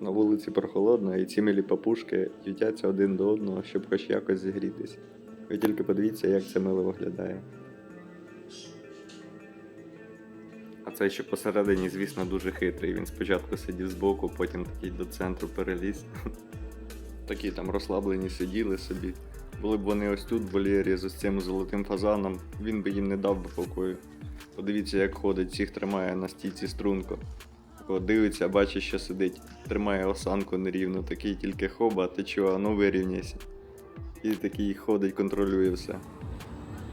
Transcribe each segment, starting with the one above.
На вулиці прохолодно, і ці милі папушки ютяться один до одного, щоб хоч якось зігрітись. Ви тільки подивіться, як це мило виглядає. А цей ще посередині, звісно, дуже хитрий. Він спочатку сидів збоку, потім такий до центру переліз. Такі там розслаблені сиділи собі. Були б вони ось тут в вольєрі з цим золотим фазаном, він би їм не дав би покою. Подивіться, як ходить, всіх тримає на стійці струнко. О, дивиться, бачить, що сидить, тримає осанку нерівно, такий тільки хоба, ти чого, ну вирівняйся. І такий ходить, контролює все.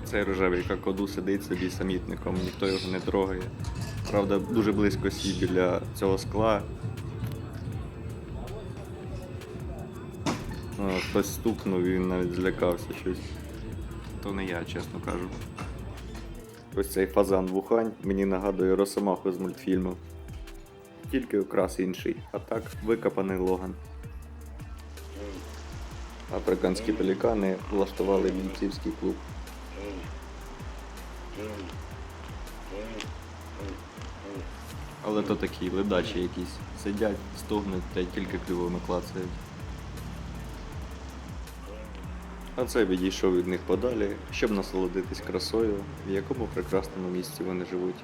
Цей рожевий какоду сидить собі самітником, ніхто його не трогає. Правда, дуже близько сів біля цього скла. О, хтось стукнув, він навіть злякався щось. То не я, чесно кажу. Ось цей фазан вухань мені нагадує Росомаху з мультфільму. Тільки окрас інший, а так викопаний логан. Африканські пелікани влаштували бійцівський клуб. Але то такі ледачі якісь. Сидять, стогнуть та й тільки клювами клацають. А це відійшов від них подалі, щоб насолодитись красою, в якому прекрасному місці вони живуть.